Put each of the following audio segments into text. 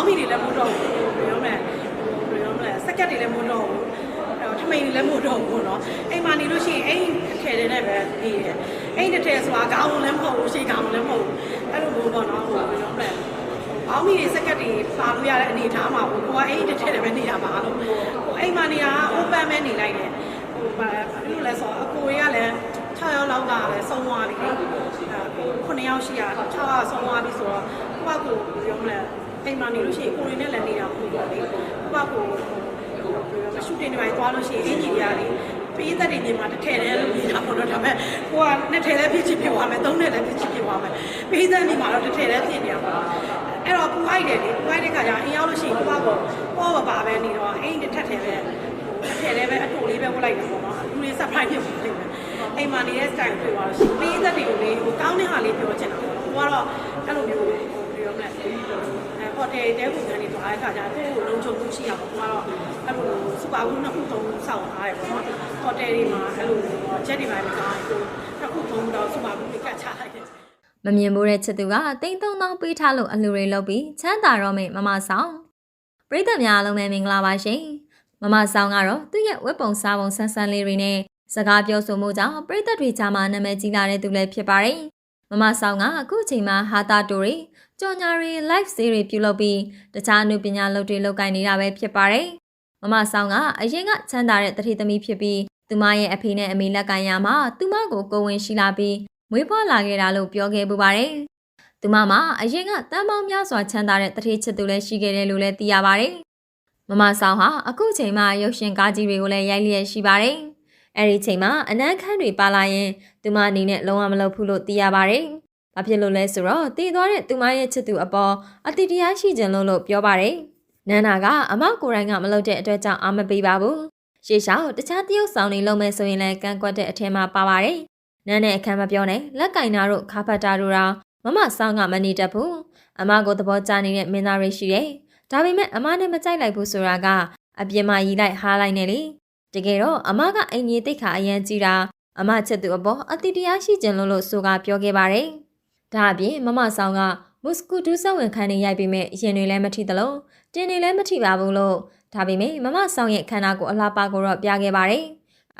င်းမီတွေလည်းမဟုတ်တော့ဘူးဘယ်လိုပြောမလဲဘယ်လိုပြောမလဲစက်ကက်တွေလည်းမဟုတ်တော့ဘူးအဲ့တော့ထမိန်တွေလည်းမဟုတ်တော့ဘူးเนาะအိမ်မှာနေလို့ရှိရင်အိမ်အထည်တွေနဲ့ပဲနေတယ်အိမ်တစ်ထည်ဆိုတာခေါင်းလည်းမဟုတ်ဘူးရှေ့ခေါင်းလည်းမဟုတ်ဘူးအဲ့လိုမျိုးပေါ့နော်ဟိုဘယ်လိုပြောမလဲဘောင်းမီတွေစက်ကက်တွေပါလို့ရတဲ့အနေအထားမှာပေါ့ကိုကအိမ်တစ်ထည်တွေပဲနေတာပါလို့ဟိုအိမ်မှာနေတာ open ပဲနေလိုက်တယ်ဟိုဘာလို့လဲဆိုတော့အကိုတွေကလည်း6ယောက်လောက်ကလည်းဆုံးသွားပြီအဲ့9ယောက်ရှိရ6ယောက်ဆုံးသွားပြီဆိုတော့ကိုကကိုပြောမလဲ အိမ်မှာနေလို့ရှိရင်ကိုရီနဲ့လည်းနေတာမဟုတ်ဘူးလေကိုကကိုမရှူတင်နေပါသွားလို့ရှိရင်အင်ဂျီတွေကလေပေးသက်တွေနေမှာတစ်ထည်တည်းလို့နေတာပေါ့နော်ဒါပေမဲ့ကိုကနှစ်ထည်လည်းဖြစ်ချင်ဖြစ်သွားမယ်သုံးထည်လည်းဖြစ်ချင်ဖြစ်သွားမယ်ပေးသက်နေမှာတော့တစ်ထည်လည်းဖြစ်နေရမှာအဲ့တော့ပူအိုက်တယ်လေပူအိုက်တဲ့ခါကျအင်ရောက်လို့ရှိရင်ကိုကကိုပေါ်ပါပါပဲနေတော့အိမ်တစ်ထက်ထည်ပဲတစ်ထည်လည်းပဲအတူလေးပဲဝတ်လိုက်တယ်ပေါ့နော်လူတွေ surprise ဖြစ်နေတယ်အိမ်မှာနေတဲ့ style တွေ့သွားလို့ရှိရင်ပေးသက်တွေကိုလေဟိုကောင်းတဲ့ဟာလေးပြောချင်တာပေါ့ကိုကတော့အဲ့လိုမျိုး ပြောမလဲအဲဟိုတယ်တဲပုံစံတွေသွားတဲ့ခါကျသူ့ကိုလုံခြုံမှုရှိရပါဘူးကတော့အဲ့လိုစူပါဘူးနှစ်ခုသုံးခုစောင့်ထားရပေါ့နော်ဟိုတယ်တွေမှာအဲ့လိုချက်တွေပါမကောင်းဘူးနှစ်ခုသုံးတော့စူပါဘူးတွေကတ်ချလိုက်တယ်မမြင်မိုးတဲ့ချစ်သူကတိမ်သုံးသောင်းပေးထားလို့အလှူတွေလုပ်ပြီးချမ်းသာတော့မေမမဆောင်ပရိသတ်များအားလုံးပဲမင်္ဂလာပါရှင်မမဆောင်ကတော့သူ့ရဲ့ဝက်ပုံစားပုံဆန်းဆန်းလေးတွေနဲ့စကားပြောဆိုမှုကြောင့်ပရိသတ်တွေကြားမှာနာမည်ကြီးလာတဲ့သူလည်းဖြစ်ပါတယ် မမဆောင်ကအခုချိန်မှာဟာတာတိုတွေကြော်ညာတွေ live series ပြုလုပ်ပြီးတခြားအမှုပညာလုပ်တွေလုပ်ကိုင်နေတာပဲဖြစ်ပါတယ်မမဆောင်ကအရင်ကချမ်းသာတဲ့တတိသမီးဖြစ်ပြီးသူမရဲ့အဖေနဲ့အမေလက်ကန်ရမှာသူမကိုကိုဝင်ရှိလာပြီးမွေးဖွားလာခဲ့တာလို့ပြောခဲ့ပူပါတယ်။သူမမှာအရင်ကတန်ပေါင်းများစွာချမ်းသာတဲ့တတိချစ်သူလည်းရှိခဲ့တယ်လို့လည်းသိရပါတယ်။မမဆောင်ဟာအခုချိန်မှာရုပ်ရှင်ကားကြီးတွေကိုလည်းရိုက်လျက်ရှိပါတယ်။ အဲဒီချိန်မှာအနမ်းခန်းတွေပါလာရင်သူမအနေနဲ့လုံးဝမလုပ်ဘူးလို့သိရပါတယ်။ဘာဖြစ်လို့လဲဆိုတော့တည်သွားတဲ့သူမရဲ့ချစ်သူအပေါ်အတိတရားရှိခြင်းလို့လို့ပြောပါတယ်။နန္နာကအမကိုယ်တိုင်ကမလုပ်တဲ့အတွက်ကြောင့်အာမပေးပါဘူး။ရှေ့လျှောက်တခြားတရုပ်ဆောင်တွေလုပ်မယ်ဆိုရင်လည်းကန့်ကွက်တဲ့အထက်မှာပါပါတယ်။နန်းနဲ့အခမ်းမပြောနဲ့လက်ကင်နာတို့ခါဖတ်တာတို့တော့မမဆောင်ကမနေတတ်ဘူးအမကိုသဘောကျနေတဲ့မင်းသားတွေရှိတယ်ဒါပေမဲ့အမနဲ့မကြိုက်လိုက်ဘူးဆိုတာကအပြင်မှာရီလိုက်ဟားလိုက်နေလေ တကယ်တော့အမကအင်ကြီးတိတ်ခါအရန်ကြီးတာအမချက်သူအပေါ်အတိတရားရှိကြလို့လို့ဆိုကပြောခဲ့ပါတယ်ဒါအပြင်မမဆောင်ကမုစကူဒူးဆက်ဝင်ခန်းနေရိုက်ပြီးမဲ့ရင်တွေလည်းမထိသလိုတင်းတွေလည်းမထိပါဘူးလို့ဒါပေမဲ့မမဆောင်ရဲ့ခန္ဓာကိုအလားပါကိုတော့ပြခဲ့ပါတယ်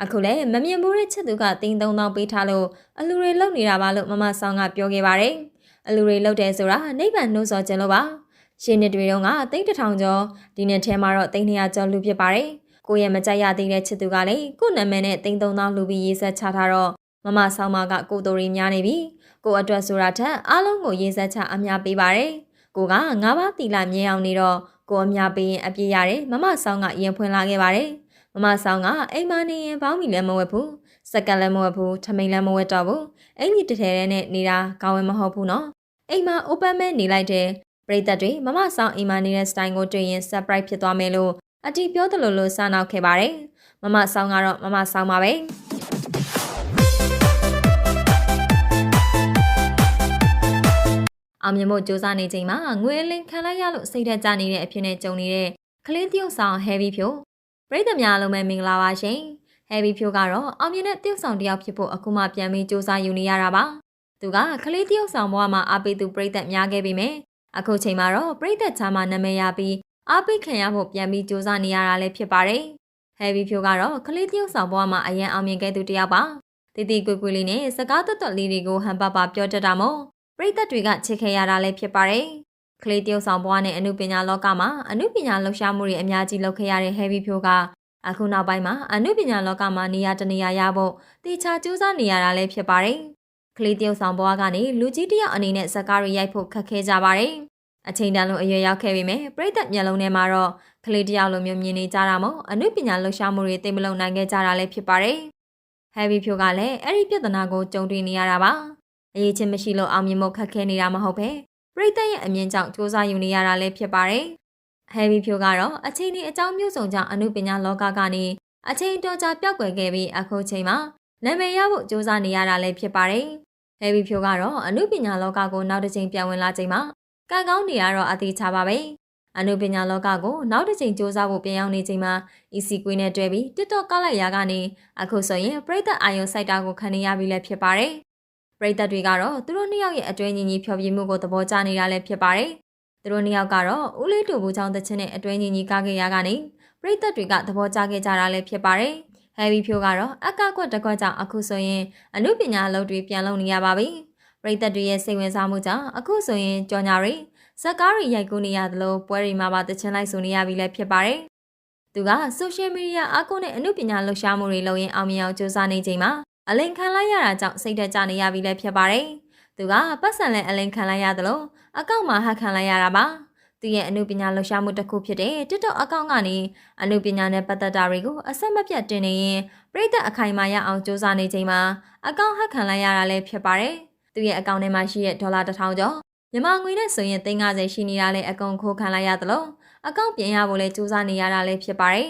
အခုလည်းမမြင်ဘူးတဲ့ချစ်သူကတင်းသုံးတောင်းပေးထားလို့အလူတွေလုံနေတာပါလို့မမဆောင်ကပြောခဲ့ပါတယ်။အလူတွေလုံတယ်ဆိုတာနိဗ္ဗာန်နှိုးဆော်ခြင်းလို့ပါ။ရှင်းနှစ်တွေတုန်းကတိတ်တထောင်ကျော်ဒီနှစ်ထဲမှာတော့တိတ်200ကျော်လူဖြစ်ပါတယ်။ ကိုယ့်ရဲ့မကြိုက်ရသေးတဲ့ချစ်သူကလည်းကိုယ့်နာမည်နဲ့တိတ်သုံးတောင်းလူပြီးရေးဆက်ချထားတော့မမဆောင်မကကိုတော်ရီများနေပြီ။ကိုအတွက်ဆိုတာထက်အားလုံးကိုရေးဆက်ချအများပေးပါတယ်။ကိုကငါးပါးတီလာမြဲအောင်နေတော့ကိုအများပေးရင်အပြည့်ရတယ်မမဆောင်ကရင်ဖွင့်လာခဲ့ပါတယ်။မမဆောင်ကအိမ်မနေရင်ပေါင်းမီလည်းမဝက်ဘူးစက်ကလည်းမဝက်ဘူးထမိန်လည်းမဝက်တော့ဘူးအင်ကြီးတထဲထဲနဲ့နေတာကောင်းဝင်မဟုတ်ဘူးနော်အိမ်မ open မဲနေလိုက်တယ်ပရိသတ်တွေမမဆောင်အိမ်မနေတဲ့ style ကိုတွေ့ရင် surprise ဖြစ်သွားမယ်လို့ အတီပြောသလိုလိုစနောက်ခဲ့ပါတယ်မမဆောင်ကတော့မမဆောင်ပါပဲအောင်မြင်ဖို့စူးစမ်းနေချိန်မှာငွေလင်းခံလိုက်ရလို့စိတ်ထက်ကြနေတဲ့အဖြစ်နဲ့ကြုံနေတဲ့ကလေးတယောက်ဆောင် heavy ဖြိုပရိသတ်များလုံးပဲမင်္ဂလာပါရှင်။ Heavy ဖြိုးကတော့အောင်မြင်တဲ့တယောက်ဆောင်တစ်ယောက်ဖြစ်ဖို့အခုမှပြန်ပြီးစူးစမ်းယူနေရတာပါ။သူကကလေးတယောက်ဆောင်ဘဝမှာအားပေးသူပရိသတ်များခဲ့ပြီမယ်။အခုချိန်မှာတော့ပရိသတ်ချာမှာနာမည်ရပြီး အားပေးခံရဖို့ပြန်ပြီးစူးစမ်းနေရတာလည်းဖြစ်ပါတယ်။ Heavy ဖြိုးကတော့ကလေးတယောက်ဆောင်ဘဝမှာအရန်အောင်မြင်ခဲ့သူတစ်ယောက်ပါ။တီတီကွေကွေလေးနဲ့စကားတွတ်တွတ်လေးတွေကိုဟန်ပါပါပြောတတ်တာမို့ပရိသတ်တွေကချစ်ခဲ့ရတာလည်းဖြစ်ပါတယ်။ကလေးတယောက်ဆောင်ဘဝနဲ့အမှုပညာလောကမှာအမှုပညာလှူရှားမှုတွေအများကြီးလုပ်ခဲ့ရတဲ့ Heavy ဖြိုးကအခုနောက်ပိုင်းမှာအမှုပညာလောကမှာနေရာတနေရာရဖို့တေချာကြိုးစားနေရတာလည်းဖြစ်ပါတယ်။ကလေးတယောက်ဆောင်ဘဝကနေလူကြီးတယောက်အနေနဲ့ဇကားတွေရိုက်ဖို့ခက်ခဲကြပါတယ်။ အချိန်တန်လုံးအရွယ်ရောက်ခဲ့ပေမဲ့ပြိသက်မျက်လုံးထဲမှာတော့ကလေးတယောက်လိုမျိုးမြင်နေကြတာမို့အမှုပညာလှူရှားမှုတွေသိမလုံနိုင်ခဲ့ကြတာလည်းဖြစ်ပါတယ်။ Heavy ဖြိုကလည်းအဲ့ဒီပြဿနာကိုကြုံတွေ့နေရတာပါ။အရေးချင်းမရှိလို့အောင်မြင်ဖို့ခက်ခဲနေတာမဟုတ်ပဲပြိသက်ရဲ့အမြင်ကြောင့်စူးစမ်းယူနေရတာလည်းဖြစ်ပါတယ်။ Heavy ဖြိုကတော့အချိန်ဒီအကြောင်းမျိုးစုံကြောင့်အမှုပညာလောကကနေအချိန်တော်ကြာပျောက်ကွယ်ခဲ့ပြီးအခုချိန်မှာနာမည်ရဖို့ကြိုးစားနေရတာလည်းဖြစ်ပါတယ်။ Heavy ဖြိုကတော့အမှုပညာလောကကိုနောက်တစ်ချိန်ပြန်ဝင်လာချိန်မှာ ကံကောင်းနေရတော့အသေးချပါပဲ။အမှုပညာလောကကိုနောက်တစ်ချိန်စူးစမ်းဖို့ပြန်ရောက်နေချိန်မှာ EC ကွင်းနဲ့တွဲပြီး TikTok ကလိုက်ရာကနေအခုဆိုရင်ပရိသတ်အာယုံစိုက်တာကိုခံနေရပြီလည်းဖြစ်ပါတယ်။ပရိသတ်တွေကတော့သူတို့နှစ်ယောက်ရဲ့အတွင်းညီညီဖျော်ဖြေမှုကိုသဘောကျနေတာလည်းဖြစ်ပါတယ်သူတို့နှစ်ယောက်ကတော့ဦးလေးတူဘူးချောင်းတချင်းနဲ့အတွဲညီညီကားခဲ့ရကနေပရိသတ်တွေကသဘောကျခဲ့ကြတာလည်းဖြစ်ပါတယ်ဟဲဗီဖြိုကတော့အကကွက်တစ်ခွက်ကြောင့်အခုဆိုရင်အမှုပညာအလုပ်တွေပြန်လုပ်နေရပါပြီ ပရိသတ်တွေရဲ့စိတ်ဝင်စားမှုကြောင့်အခုဆိုရင်ကြော်ညာတွေဇက်ကားတွေရိုက်ကူးနေရသလိုပွဲတွေမှာပါတချင်းလိုက်ဆိုနေရပြီလည်းဖြစ်ပါတယ်သူကဆိုရှယ်မီဒီယာအကုနဲ့အမှုပညာလှူရှားမှုတွေလုပ်ရင်အောင်မြင်အောင်စူးစမ်းနေချိန်မှာအလိန်ခံလိုက်ရတာကြောင့်စိတ်သက်ကြနေရပြီလည်းဖြစ်ပါတယ်သူကပတ်စံနဲ့အလိန်ခံလိုက်ရသလိုအကောင့်မှာဟက်ခံလိုက်ရတာပါသူရဲ့အမှုပညာလှူရှားမှုတစ်ခုဖြစ်တဲ့ TikTok အကောင့်ကနေအမှုပညာနဲ့ပတ်သက်တာတွေကိုအဆက်မပြတ်တင်နေရင်ပြည်သက်အခိုင်အမာရအောင်စူးစမ်းနေချိန်မှာအကောင့်ဟက်ခံလိုက်ရတာလည်းဖြစ်ပါတယ် သူရဲ့အကောင့်ထဲမှာရှိတဲ့ဒေါ်လာ1000ကျော်မြန်မာငွေနဲ့ဆိုရင်350ရှိနေတာလည်းအကုန်ခိုးခံလိုက်ရသလိုအကောင့်ပြင်ရဖို့လည်းစူးစမ်းနေရတာလည်းဖြစ်ပါတယ်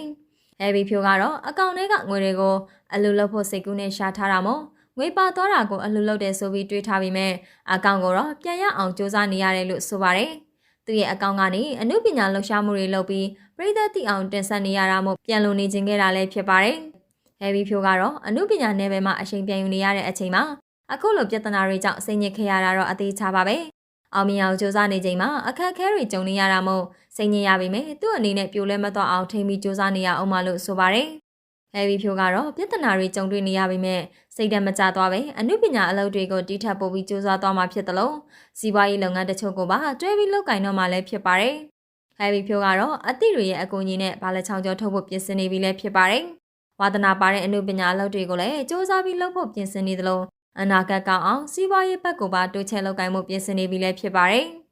ဟဲဘီဖြိုကတော့အကောင့်ထဲကငွေတွေကိုအလူလုပ်ဖို့စိတ်ကူးနဲ့ရှာထားတာမို့ငွေပါသွားတာကိုအလှလုပ်တယ်ဆိုပြီးတွေးထားပြီးမဲ့အကောင့်ကိုတော့ပြန်ရအောင်စူးစမ်းနေရတယ်လို့ဆိုပါတယ်။သူရဲ့အကောင့်ကနေအမှုပညာလှူရှားမှုတွေလုပ်ပြီးပြည်သက်တိအောင်တင်ဆက်နေရတာမို့ပြန်လုံနေခြင်းခဲ့တာလည်းဖြစ်ပါတယ်။ဟဲဘီဖြိုကတော့အမှုပညာနယ်ပယ်မှာအချိန်ပြန်ယူနေရတဲ့အချိန်မှာ အခုလိုပြဿနာတွေကြောင့်စိတ်ညစ်ခဲ့ရတာတော့အသေးချပါပဲ။အောင်မြင်အောင်စူးစမ်းနေချိန်မှာအခက်အခဲတွေကြုံနေရတာမို့စိတ်ညစ်ရပြီမဲ့သူ့အနေနဲ့ပြိုလဲမတော့အောင်ထိမ့်ပြီးစူးစမ်းနေရအောင်မလို့ဆိုပါတယ်။ဟဲဗီဖြိုကတော့ပြဿနာတွေကြုံတွေ့နေရပေမဲ့စိတ်ဓာတ်မကျသွားပဲအမှုပညာအလုပ်တွေကိုတီးထပ်ပို့ပြီးစူးစမ်းသွားမှာဖြစ်တယ်လို့စီးပွားရေးလုပ်ငန်းတချို့ကိုပါတွဲပြီးလုပ်ကင်တော့မှလည်းဖြစ်ပါတယ်။ဟဲဗီဖြိုကတော့အသည့်တွေရဲ့အကူအညီနဲ့ဘာလက်ချောင်းကျော်ထုတ်ဖို့ပြင်ဆင်နေပြီလည်းဖြစ်ပါတယ်။ဝါသနာပါတဲ့အမှုပညာအလုပ်တွေကိုလည်းစူးစမ်းပြီးလုပ်ဖို့ပြင်ဆင်နေသလို အနာဂတ်ကောင်းအောင်စီးပွားရေးဘက်ကိုပါတိုးချဲ့လုပ်ကင်မှုပြင်ဆင်နေပြီလည်းဖြစ်ပါတယ်။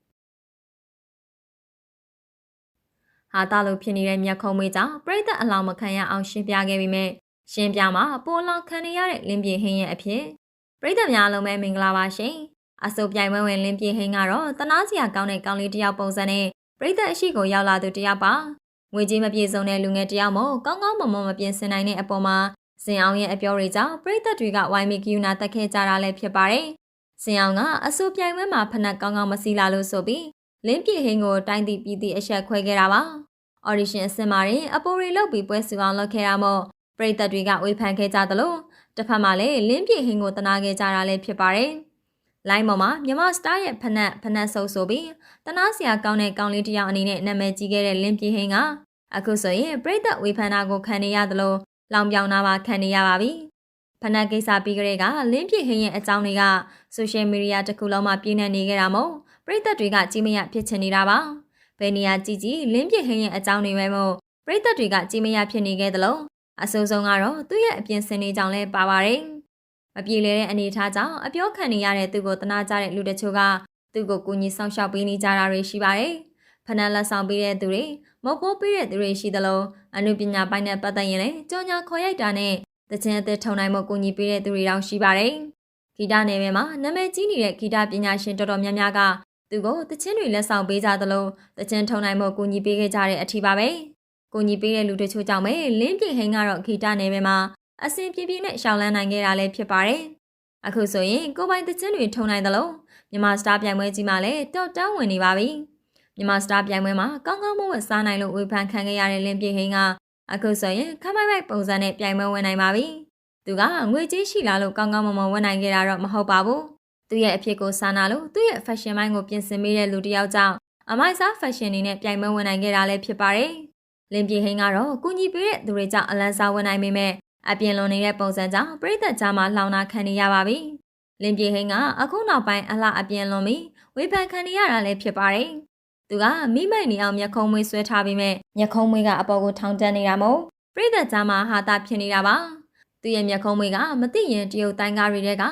ဟာတာလို့ဖြစ်နေတဲ့မြက်ခုံးမေးကြောင့်ပြိသက်အလောင်းမခံရအောင်ရှင်းပြခဲ့ပြီးမြဲရှင်းပြမှာပိုလောင်ခံနေရတဲ့လင်းပြေဟင်းရဲ့အဖြစ်ပြိသက်များလုံးပဲမင်္ဂလာပါရှင်အစုပ်ပြိုင်ပွဲဝင်လင်းပြေဟင်းကတော့တနာစရာကောင်းတဲ့ကောင်းလေးတစ်ယောက်ပုံစံနဲ့ပြိသက်အရှိကိုရောက်လာသူတစ်ယောက်ပါငွေကြီးမပြေစုံတဲ့လူငယ်တစ်ယောက်မို့ကောင်းကောင်းမွန်မွန်မပြင်ဆင်နိုင်တဲ့အပေါ်မှာ စင်အောင်ရဲ့အပြောတွေကြောင့်ပြိသက်တွေကဝိုင်းမီကယူနာတက်ခဲ့ကြတာလည်းဖြစ်ပါတယ်စင်အောင်ကအစုပ်ပြိုင်ပွဲမှာဖနက်ကောင်းကောင်းမစီလာလို့ဆိုပြီးလင်းပြေဟင်းကိုတိုင်းတီပြည်တီအဆက်ခွဲခဲ့တာပါ။ audition အစင်မှာရင်အပေါ်ရီလောက်ပြီးပွဲစုအောင်လုပ်ခဲ့တာမို့ပရိသတ်တွေကဝေဖန်ခဲ့ကြသလိုတစ်ဖက်မှာလည်းလင်းပြေဟင်းကိုတနာခဲ့ကြတာလည်းဖြစ်ပါတယ်။လိုင်းပေါ်မှာမြမစတားရဲ့ဖနက်ဖနက်ဆုပ်ဆိုပြီးတနာစရာကောင်းတဲ့ကောင်းလေးတစ်ယောက်အနေနဲ့နာမည်ကြီးခဲ့တဲ့လင်းပြေဟင်းကအခုဆိုရင်ပရိသတ်ဝေဖန်တာကိုခံနေရသလို လောင်ပြောင်တာပါခံနေရပါပြီ။ဖနက်ကိစ္စပြီးကြတဲ့ကလင်းပြေဟင်းရဲ့အကြောင်းတွေကဆိုရှယ်မီဒီယာတစ်ခုလုံးမှာပြည့်နေနေကြတာမို့ပရိသတ်တွေကကြီးမရဖြစ်ချင်နေတာပါ။ဘယ်နေရာကြည့်ကြည့်လင်းပြဟင်းရဲ့အကြောင်းတွေပဲမို့ပရိသတ်တွေကကြီးမရဖြစ်နေခဲ့သလိုအဆိုးဆုံးကတော့သူ့ရဲ့အပြင်ဆင်နေကြောင်လဲပါပါတယ်။မပြေလည်တဲ့အနေအထားကြောင့်အပြောခံနေရတဲ့သူကိုတနာကြတဲ့လူတချို့ကသူ့ကိုကူညီဆောင်ရှောက်ပေးနေကြတာတွေရှိပါတယ်။ ဖနက်လက်ဆောင်ပေးတဲ့သူတွေမုတ်ပိုးပေးတဲ့သူတွေရှိသလိုအနုပညာပိုင်းနဲ့ပတ်သက်ရင်လည်းကြောညာခေါ်ရိုက်တာနဲ့တခြင်းအသက်ထုံနိုင်မှုကူညီပေးတဲ့သူတွေတောင်ရှိပါတယ်။ဂီတနယ်ပယ်မှာနာမည်ကြီးနေတဲ့ဂီတပညာရှင်တော်တော်များများကသူကိုတခြင်းတွေလက်ဆောင်ပေးကြသလိုတခြင်းထုံနိုင်မှုကူညီပေးခဲ့ကြတဲ့အထီပါပဲ။ကူညီပေးတဲ့လူတချို့ကြောင့်ပဲလင်းပြဟင်းကတော့ဂီတနယ်ပယ်မှာအစဉ်ပြေပြေနဲ့ရှောင်းလန်းနိုင်ခဲ့တာလည်းဖြစ်ပါတယ်။အခုဆိုရင်ကိုပိုင်တခြင်းတွေထုံနိုင်သလိုမြန်မာစတာပြိုင်ပွဲကြီးမှာလည်းတောက်တန်းဝင်နေပါပြီ။ မြန်မာစတာပြိုင်ပွဲမှာကောင်းကောင်းမွန်မွန်စားနိုင်လို့ဝေဖန်ခံခဲ့ရတဲ့လင်းပြဟင်းကအခုဆိုရင်ခမိုက်မိုက်ပုံစံနဲ့ပြိုင်ပွဲဝင်နိုင်ပါပြီ။သူကငွေကြေးရှိလာလို့ကောင်းကောင်းမွန်မွန်ဝင်နိုင်ခဲ့တာတော့မဟုတ်ပါဘူး။သူ့ရဲ့အဖြစ်ကိုစားနာလို့သူ့ရဲ့ fashion မိုင်းကိုပြင်ဆင်မိတဲ့လူတစ်ယောက်ကြောင့်အမိုက်စား fashion နေနဲ့ပြိုင်ပွဲဝင်နိုင်ခဲ့တာလည်းဖြစ်ပါတယ်။လင်ပြေဟင်းကတော့ကုညီပေးတဲ့သူတွေကြောင့်အလန်းစားဝင်နိုင်ပေမဲ့အပြင်လွန်နေတဲ့ပုံစံကြောင့်ပြည်သက်ကြားမှာလှောင်နာခံနေရပါပြီ။လင်ပြေဟင်းကအခုနောက်ပိုင်းအလှအပြင်လွန်ပြီးဝေဖန်ခံနေရတာလည်းဖြစ်ပါတယ်။ သူကမိမိုက်နေအောင်မျက်ခုံးမွေးဆွဲထားပြီးမဲ့မျက်ခုံးမွေးကအပေါ်ကိုထောင်တက်နေတာမို့ပြည်သက်ကြားမှာဟာတာဖြစ်နေတာပါ။သူရဲ့မျက်ခုံးမွေးကမသိရင်တရုတ်တိုင်းကားတွေကတ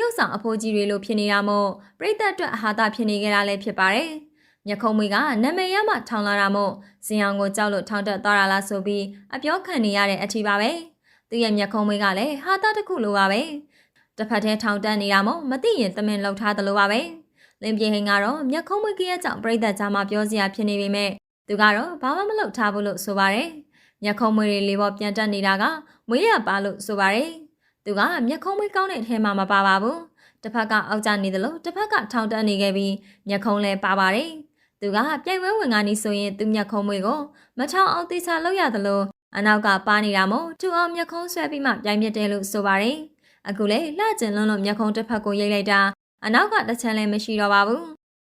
ရုတ်ဆောင်အဖိုးကြီးတွေလိုဖြစ်နေတာမို့ပြည်သက်အတွက်အဟာတာဖြစ်နေကြတာလည်းဖြစ်ပါတယ်။မျက်ခုံးမွေးကနာမည်ရမှထောင်လာတာမို့ဇင်အောင်ကိုကြောက်လို့ထောင်တက်သွားတာလားဆိုပြီးအပြောခံနေရတဲ့အထီပါပဲ။သူရဲ့မျက်ခုံးမွေးကလည်းဟာတာတစ်ခုလိုပါပဲ။တစ်ဖက်တည်းထောင်တက်နေတာမို့မသိရင်တမင်လှုပ်ထားသလိုပါပဲ။ လင်းပြေဟင်ကတော့မျက်ခုံးမွေးကရဲ့ကြောင့်ပြည်သက်ကြားမှာပြောစရာဖြစ်နေပေမဲ့သူကတော့ဘာမှမလုပ်ထားဘူးလို့ဆိုပါတယ်။မျက်ခုံးမွေးတွေလေးပေါ်ပြန်တက်နေတာကမွေးရပါလို့ဆိုပါတယ်။သူကမျက်ခုံးမွေးကောင်းတဲ့အထဲမှာမပါပါဘူး။တစ်ဖက်ကအောက်ကျနေသလိုတစ်ဖက်ကထောင်တက်နေခဲ့ပြီးမျက်ခုံးလည်းပါပါတယ်။သူကပြိုင်ပွဲဝင်ကနီးဆိုရင်သူမျက်ခုံးမွေးကိုမထောင်အောင်တေချာလောက်ရသလိုအနောက်ကပါနေတာမို့သူအောင်မျက်ခုံးဆွဲပြီးမှပြိုင်ပြတယ်လို့ဆိုပါတယ်။အခုလေလှကျင်လွန်းလို့မျက်ခုံးတစ်ဖက်ကိုရိတ်လိုက်တာ အနောက်ကတစ်ချမ်းလည်းမရှိတော့ပါဘူး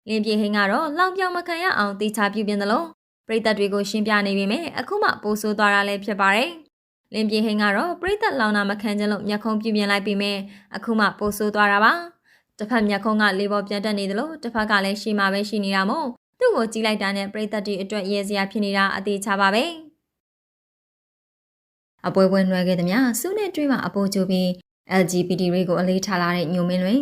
လင်းပြေဟင်းကတော့လောင်ပြောင်မခံရအောင်တေချာပြုပြင်သလိုပရိသတ်တွေကိုရှင်းပြနေပေမဲ့အခုမှပိုးဆိုးသွားတာလည်းဖြစ်ပါတယ်။လင်းပြေဟင်းကတော့ပရိသတ်လောင်နာမခံခြင်းလို့မျက်ခုံးပြုပြင်လိုက်ပေမဲ့အခုမှပိုးဆိုးသွားတာပါ။တစ်ဖက်မျက်ခုံးကလေးပေါ်ပြန်တက်နေသလိုတစ်ဖက်ကလည်းရှီမာပဲရှိနေတာမို့သူ့ကိုကြည့်လိုက်တာနဲ့ပရိသတ်တွေအတွက်ရဲစရာဖြစ်နေတာအသေးချပါပဲ။အပွဲပွဲနှွဲခဲ့သမျှစုနဲ့တွေ့မှအပိုးချိုးပြီး LGBT တွေကိုအလေးထားလာတဲ့ညိုမင်းလွင်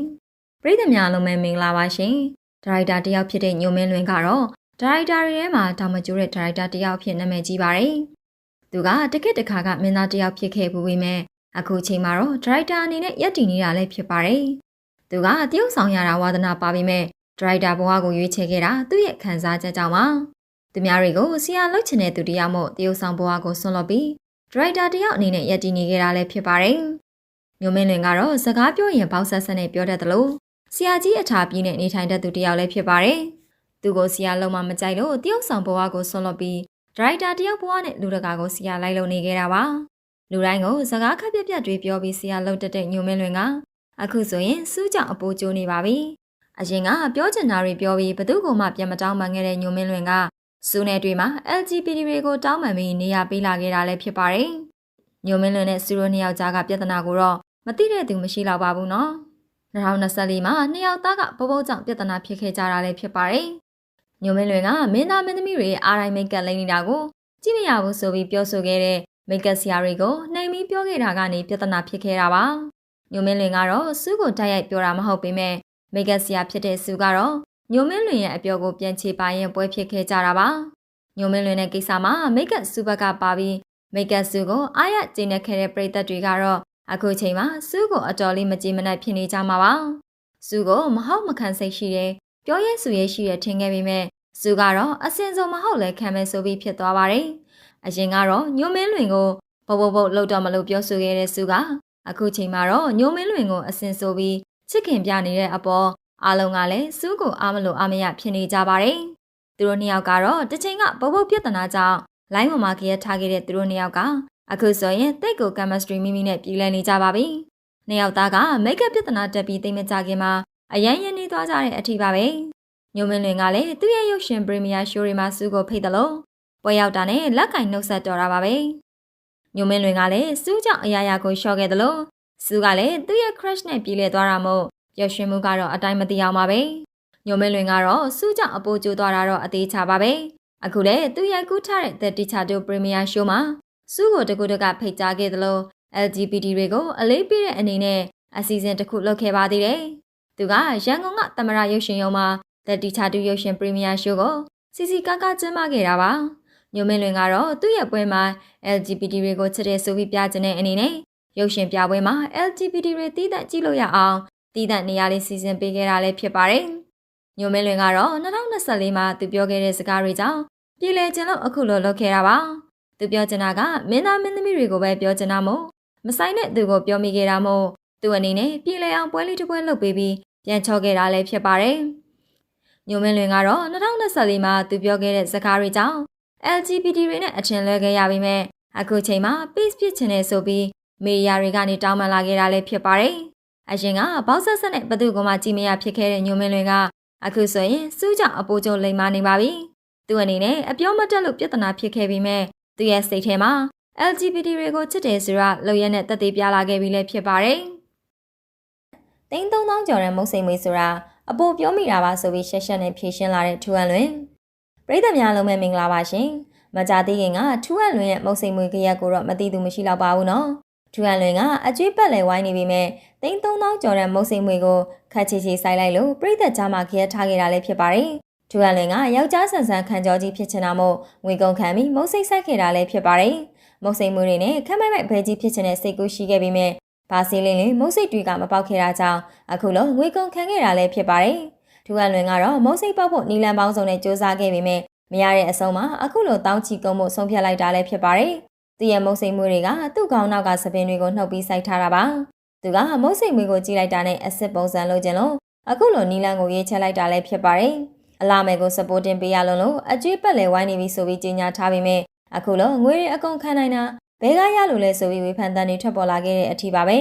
ပရိသတ်များလုံးမဲ့မင်္ဂလာပါရှင်။ဒါရိုက်တာတယောက်ဖြစ်တဲ့ညိုမင်းလွင်ကတော့ဒါရိုက်တာတွေထဲမှာတောင်မကျိုးတဲ့ဒါရိုက်တာတယောက်ဖြစ်နာမည်ကြီးပါတယ်။သူကတကက်တခါကမင်းသားတယောက်ဖြစ်ခဲ့ဘူးပေမဲ့အခုချိန်မှာတော့ဒါရိုက်တာအနေနဲ့ရက်တည်နေတာလည်းဖြစ်ပါတယ်။သူကတရုပ်ဆောင်ရတာဝါသနာပါပေမဲ့ဒါရိုက်တာဘဝကိုရွေးချယ်ခဲ့တာသူ့ရဲ့ခံစားချက်ကြောင့်ပါ။သူများတွေကိုဆရာလုပ်ချင်တဲ့သူတယောက်မို့တရုပ်ဆောင်ဘဝကိုဆွန့်လွတ်ပြီးဒါရိုက်တာတယောက်အနေနဲ့ရက်တည်နေခဲ့တာလည်းဖြစ်ပါတယ်။ညိုမင်းလွင်ကတော့စကားပြောရင်ပေါက်ဆက်ဆက်နဲ့ပြောတတ်တယ်လို့ ဆရာကြီးအထာပြင်းနဲ့နေထိုင်တတ်သူတယောက်လည်းဖြစ်ပါတယ်။သူကိုဆရာလုံးမမကြိုက်လို့တရုတ်ဆောင်ဘဝကိုဆွန့်လွတ်ပြီးဒရိုက်တာတယောက်ဘဝနဲ့လူတကာကိုဆရာလိုက်လုံနေခဲ့တာပါ။လူတိုင်းကိုစကားခက်ပြက်ပြက်တွေပြောပြီးဆရာလုံတက်တဲ့ညိုမင်းလွင်ကအခုဆိုရင်စူးကြောင်အပိုးကျိုးနေပါပြီ။အရင်ကပြောချင်တာတွေပြောပြီးဘသူ့ကိုမှပြန်မတောင်းပန်ခဲ့တဲ့ညိုမင်းလွင်ကစူးနယ်တွေမှာ LGBT တွေကိုတောင်းပန်ပြီးနေရာပေးလာခဲ့တာလည်းဖြစ်ပါတယ်။ညိုမင်းလွင်နဲ့စူးရိုနှစ်ယောက်ကြားကပြဿနာကိုတော့မသိတဲ့သူမရှိတော့ပါဘူးနော်။ 2024မှာနှစ်ယောက်သားကဘဘကြောင့်ပြဿနာဖြစ်ခဲ့ကြတာလည်းဖြစ်ပါတယ်။ညိုမင်းလွင်ကမင်းသားမင်းသမီးတွေအားတိုင်းမိတ်ကပ်လိမ့်နေတာကိုကြည့်မရဘူးဆိုပြီးပြောဆိုခဲ့တဲ့မိတ်ကပ်ဆရာတွေကိုနှိမ်ပြီးပြောခဲ့တာကနေပြဿနာဖြစ်ခဲ့တာပါ။ညိုမင်းလွင်ကတော့စူးကိုတိုက်ရိုက်ပြောတာမဟုတ်ပေမဲ့မိတ်ကပ်ဆရာဖြစ်တဲ့စူးကတော့ညိုမင်းလွင်ရဲ့အပြောကိုပြန်ချေပါရင်ပွဲဖြစ်ခဲ့ကြတာပါ။ညိုမင်းလွင်တဲ့ကိစ္စမှာမိတ်ကပ်စူးဘက်ကပါပြီးမိတ်ကပ်စူးကိုအားရကျင်းနေခဲ့တဲ့ပရိသတ်တွေကတော့ အခုချိန်မှာစူးကိုအတော်လေးမကြည်မနှက်ဖြစ်နေကြမှာပါ။စူးကိုမဟုတ်မခံစိတ်ရှိတယ်။ပြောရဲဆူရဲရှိရထင်ခဲ့ပေမဲ့စူးကတော့အစင်စုံမဟုတ်လဲခံမဲ့ဆိုပြီးဖြစ်သွားပါတယ်။အရင်ကတော့ညိုမင်းလွင်ကိုဘုတ်ဘုတ်ဘုတ်လှုပ်တော့မလို့ပြောဆိုခဲ့တဲ့စူးကအခုချိန်မှာတော့ညိုမင်းလွင်ကိုအစင်ဆိုပြီးချစ်ခင်ပြနေတဲ့အပေါ်အားလုံးကလည်းစူးကိုအားမလို့အားမရဖြစ်နေကြပါတယ်။သူတို့နှစ်ယောက်ကတော့တစ်ချိန်ကဘုတ်ဘုတ်ပြဿနာကြောင့်လိုင်းပေါ်မှာကြရထားခဲ့တဲ့သူတို့နှစ်ယောက်က အခုဆိုရင်တိတ်ကို chemistry မိမိနဲ့ပြည်လည်နေကြပါပြီ။နှစ်ယောက်သားက make up ပြဿနာတက်ပြီးသိမကြခင်မှာအရန်ရင်းနေသွားကြတဲ့အထီပါပဲ။ညိုမင်းလွင်ကလည်းသူ့ရဲ့ရုပ်ရှင် premier show တွေမှာစူးကိုဖိတ်တယ်လို့ပွဲရောက်တာနဲ့လက်ကင်နှုတ်ဆက်တော်တာပါပဲ။ညိုမင်းလွင်ကလည်းစူးကြောင့်အရာရာကိုရှော့ခဲ့တယ်လို့စူးကလည်းသူ့ရဲ့ crush နဲ့ပြည်လည်သွားတာမို့ပျော်ရွှင်မှုကတော့အတိုင်းမသိအောင်ပါပဲ။ညိုမင်းလွင်ကတော့စူးကြောင့်အပိုးကျိုးသွားတာတော့အသေးချပါပဲ။အခုလည်းသူရိုက်ကူးထားတဲ့ The Teacher Do Premier Show မှာ စုကိုတကူတကဖိတ်ကြားခဲ့သလို LGBT တွေကိုအလေးပေးတဲ့အနေနဲ့အစီအစဉ်တစ်ခုလုပ်ခဲ့ပါသေးတယ်။သူကရန်ကုန်ကသမရရုပ်ရှင်ရုံမှာ The Teacher 2ရုပ်ရှင် Premier Show ကိုစီစီကားကားကျင်းပခဲ့တာပါ။ညိုမင်းလွင်ကတော့သူ့ရဲ့ပွဲမှာ LGBT တွေကိုချစ်တဲ့ဆိုပြီးပြချင်တဲ့အနေနဲ့ရုပ်ရှင်ပြပွဲမှာ LGBT တွေတည်တံ့ကြည့်လို့ရအောင်တည်တံ့နေရာလေးစီစဉ်ပေးခဲ့တာလည်းဖြစ်ပါတယ်။ညိုမင်းလွင်ကတော့2024မှာသူပြောခဲ့တဲ့စကားတွေကြောင့်ပြည်လဲကျင်လို့အခုလိုလုပ်ခဲ့တာပါ။ သူပြောချင်တာကမင်းသားမင်းသမီးတွေကိုပဲပြောချင်တာမို့မဆိုင်တဲ့သူကိုပြောမိခဲ့တာမို့သူအနေနဲ့ပြည်လဲအောင်ပွဲလေးတစ်ပွဲလုပ်ပေးပြီးပြန်ချောခဲ့တာလည်းဖြစ်ပါတယ်။ညိုမင်းလွင်ကတော့2024မှာသူပြောခဲ့တဲ့စကားတွေကြောင့် LGBT တွေနဲ့အထင်လွဲခဲ့ရပေမဲ့အခုချိန်မှာ peace ဖြစ်ချင်တဲ့ဆိုပြီးမီဒီယာတွေကနေတောင်းပန်လာခဲ့တာလည်းဖြစ်ပါတယ်။အရင်ကဘောက်ဆက်ဆက်နဲ့ဘသူကမှကြည်မရဖြစ်ခဲ့တဲ့ညိုမင်းလွင်ကအခုဆိုရင်စူးကြောင့်အပိုးကျုံလိမ်မာနေပါပြီ။သူအနေနဲ့အပြောမတက်လို့ပြဿနာဖြစ်ခဲ့ပြီးမဲ့ သူရဲ့စိတ်ထဲမှာ LGBT တွေကိုချစ်တယ်ဆိုတာလုံရနဲ့တက်သေးပြလာခဲ့ပြီလည်းဖြစ်ပါတယ်။တိန်း3000ကျော်တဲ့မုတ်စိမ်မွေးဆိုတာအပိုပြောမိတာပါဆိုပြီးရှက်ရှက်နဲ့ဖြေရှင်းလာတဲ့ထူအန်လွင်ပရိသတ်များလုံးမဲ့မင်္ဂလာပါရှင်။မကြသေးခင်ကထူအန်လွင်ရဲ့မုတ်စိမ်မွေးကြရက်ကိုတော့မသိသူမရှိတော့ပါဘူးနော်။ထူအန်လွင်ကအကျွေးပတ်လည်ဝိုင်းနေပြီမဲ့တိန်း3000ကျော်တဲ့မုတ်စိမ်မွေးကိုခက်ချီချီဆိုင်လိုက်လို့ပရိသတ်ကြားမှာကြရက်ထားခဲ့တာလည်းဖြစ်ပါတယ်။ ထူအန်လွင်ကယောက်ျားဆန်ဆန်ခံကြောကြီးဖြစ်ချင်တာမို့ငွေကုန်ခံပြီးမုတ်စိတ်ဆက်ခဲ့တာလည်းဖြစ်ပါတယ်။မုတ်စိမ်မွေးတွေနဲ့ခမ်းမိုက်မိုက်ဘဲကြီးဖြစ်ချင်တဲ့စိတ်ကူးရှိခဲ့ပြီးမဲ့ဘာစီလင်းလေးမုတ်စိတ်တွေကမပေါက်ခဲ့တာကြောင့်အခုလုံးငွေကုန်ခံခဲ့တာလည်းဖြစ်ပါတယ်။ထူအန်လွင်ကတော့မုတ်စိတ်ပေါက်ဖို့နီလန်ပေါင်းစုံနဲ့စူးစမ်းခဲ့ပြီးမဲ့မရတဲ့အဆုံးမှာအခုလိုတောင်းချီကုံမှုဆုံးဖြတ်လိုက်တာလည်းဖြစ်ပါတယ်။သူ့ရဲ့မုတ်စိတ်မွေးတွေကသူ့ခေါင်းနောက်ကစပင်းတွေကိုနှုတ်ပြီးစိုက်ထားတာပါ။သူကမုတ်စိတ်မွေးကိုကြည့်လိုက်တာနဲ့အစ်စ်ပုံစံလိုချင်လို့အခုလိုနီလန်ကိုရေးချလိုက်တာလည်းဖြစ်ပါတယ်။ အလာမယ်ကိုစပိုတင်ပေးရလုံးလို့အကျွေးပတ်လဲဝိုင်းနေပြီဆိုပြီးကြေညာထားပြီးမြဲအခုလုံးငွေတွေအကုန်ခံနိုင်တာဘဲကရလို့လဲဆိုပြီးဝေဖန်တန်တွေထွက်ပေါ်လာခဲ့တဲ့အထီပါပဲ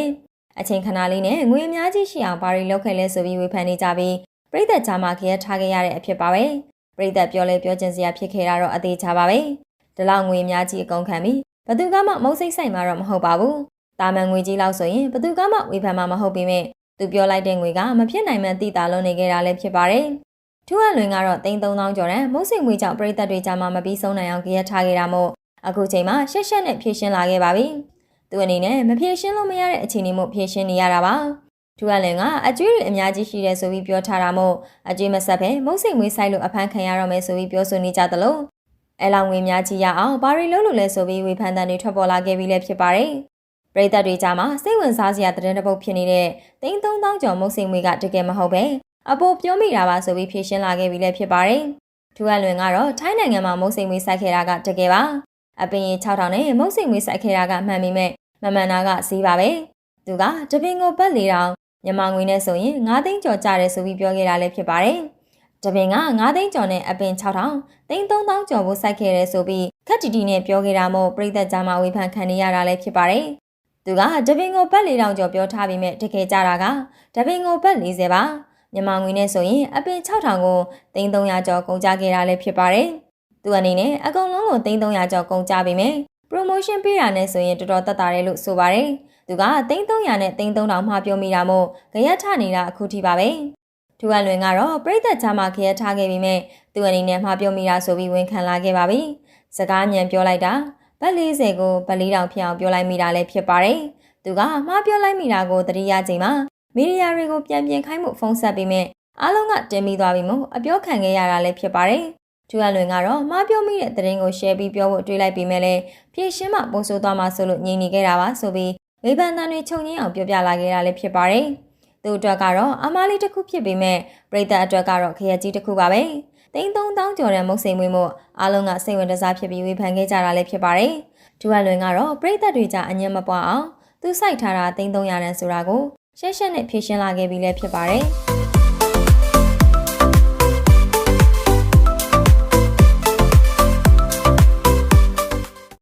အချိန်ခဏလေးနဲ့ငွေအများကြီးရှိအောင်ဘာတွေလုပ်ခဲ့လဲဆိုပြီးဝေဖန်နေကြပြီးပြိသက်ကြားမှာခရက်ထားခဲ့ရတဲ့အဖြစ်ပါပဲပြိသက်ပြောလဲပြောချင်စရာဖြစ်ခဲ့တာတော့အသေးချပါပဲဒီလောက်ငွေအများကြီးအကုန်ခံပြီးဘသူကမှမုံစိတ်ဆိုင်မှာတော့မဟုတ်ပါဘူးတာမန်ငွေကြီးလောက်ဆိုရင်ဘသူကမှဝေဖန်မှာမဟုတ်ပေမဲ့သူပြောလိုက်တဲ့ငွေကမဖြစ်နိုင်မှန်းသိတာလုံးနေခဲ့တာလည်းဖြစ်ပါတယ် ထူးအလွင်ကတော့တိန်း3000ကျော်တဲ့မုံစိတ်ငွေကြောင့်ပြိသက်တွေကြားမှာမပြီးဆုံးနိုင်အောင်ခရက်ထားခဲ့တာမို့အခုချိန်မှာရှက်ရှက်နဲ့ဖြည့်ရှင်းလာခဲ့ပါပြီသူအနေနဲ့မဖြည့်ရှင်းလို့မရတဲ့အခြေအနေမို့ဖြည့်ရှင်းနေရတာပါထူအလင်ကအကျွေးတွေအများကြီးရှိတယ်ဆိုပြီးပြောထားတာမို့အကျွေးမဆက်ပဲမုံစိတ်ငွေဆိုင်လို့အဖမ်းခံရတော့မယ်ဆိုပြီးပြောဆိုနေကြသလိုအဲလောင်ငွေများကြီးရအောင်ဘာရီလုံးလို့လဲဆိုပြီးဝေဖန်တန်တွေထွက်ပေါ်လာခဲ့ပြီးလည်းဖြစ်ပါတယ်ပရိသတ်တွေကြားမှာစိတ်ဝင်စားစရာသတင်းတစ်ပုဒ်ဖြစ်နေတဲ့တိန်း3000ကျော်မုံစိတ်ငွေကတကယ်မဟုတ်ပဲ အပေါ်ပြောမိတာပါဆိုပြီးဖြေရှင်းလာခဲ့ပြီးလည်းဖြစ်ပါတယ်ထူအလွင်ကတော့ထိုင်းနိုင်ငံမှာမုံစိတ်ငွေစိုက်ခဲ့တာကတကယ်ပါအပင်ရင်6000နဲ့မုံစိတ်ငွေစိုက်ခဲ့တာကမှန်ပေမဲ့မမှန်တာကစီးပါပဲသူကတပင်ကိုပတ်လေတောင်မြန်မာငွေနဲ့ဆိုရင်9သိန်းကျော်ကျတယ်ဆိုပြီးပြောခဲ့တာလည်းဖြစ်ပါတယ်။တပင်က9သိန်းကျော်နဲ့အပင်6000သိန်း3000ကျော်ကိုစိုက်ခဲ့ရဲဆိုပြီးခက်တီတီနဲ့ပြောခဲ့တာမို့ပြည်သက်ကြားမှာဝေဖန်ခံနေရတာလည်းဖြစ်ပါတယ်။သူကတပင်ကိုပတ်4000ကျော်ပြောထားပြီးမဲ့တကယ်ကြတာကတပင်ကိုပတ်40ပါ။ မြန်မာငွေနဲ့ဆိုရင်အပင်6000ကိုသိန်း300ကျော်ကုန်ကျခဲ့တာလည်းဖြစ်ပါတယ်။သူအနေနဲ့အကုန်လုံးကိုသိန်း300ကျော်ကုန်ကျပြီးမဲ့ promotion ပေးတာနဲ့ဆိုရင်တော်တော်တက်တာတယ်လို့ဆိုပါတယ်။သူကသိန်း300နဲ့သိန်း3000မှပြောမိတာမို့ကြရက်ထနေတာအခုထိပါပဲ။ထူအလွင်ကတော့ပြိသက်ချာမှာကြရက်ထခဲ့ပြီးမြဲသူအနေနဲ့မှပြောမိတာဆိုပြီးဝန်ခံလာခဲ့ပါပြီ။စကားမြန်ပြောလိုက်တာဘတ်40ကိုဘတ်4000ဖြစ်အောင်ပြောလိုက်မိတာလည်းဖြစ်ပါတယ်။သူကမှားပြောလိုက်မိတာကိုတတိယချိန်မှာ မီဒီယာတွေကိုပြန်ပြင်ခိုင်းမှုဖုန်းဆက်ပြီးမြဲအားလုံးကတင်ပြီးသွားပြီမို့အပြောခံခဲ့ရတာလည်းဖြစ်ပါတယ်။ထူအလွင်ကတော့မှားပြောမိတဲ့သတင်းကို share ပြီးပြောဖို့တွေးလိုက်ပြီးမြဲလဲဖြည့်ရှင်းမှပို့ဆိုသွားမှဆိုလို့ညင်နေခဲ့တာပါဆိုပြီးဝေဖန်တန်တွေခြုံငင်းအောင်ပြောပြလာခဲ့တာလည်းဖြစ်ပါတယ်။သူ့အတွက်ကတော့အမားလေးတစ်ခုဖြစ်ပေမဲ့ပရိသတ်အတွက်ကတော့ခရက်ကြီးတစ်ခုပါပဲ။တိန်း3000ကျော်တဲ့မုတ်စိမ်မွေးမှုအားလုံးကစိတ်ဝင်စားဖြစ်ပြီးဝေဖန်ခဲ့ကြတာလည်းဖြစ်ပါတယ်။ဒူဝလွင်ကတော့ပရိသတ်တွေကြားအငြင်းမပွားအောင်သူစိုက်ထားတာတိန်း300ရန်ဆိုတာကို ရှက်ရှက်နဲ့ဖြေရှင်းလာခဲ့ပြီးလည်းဖြစ်ပါတယ်။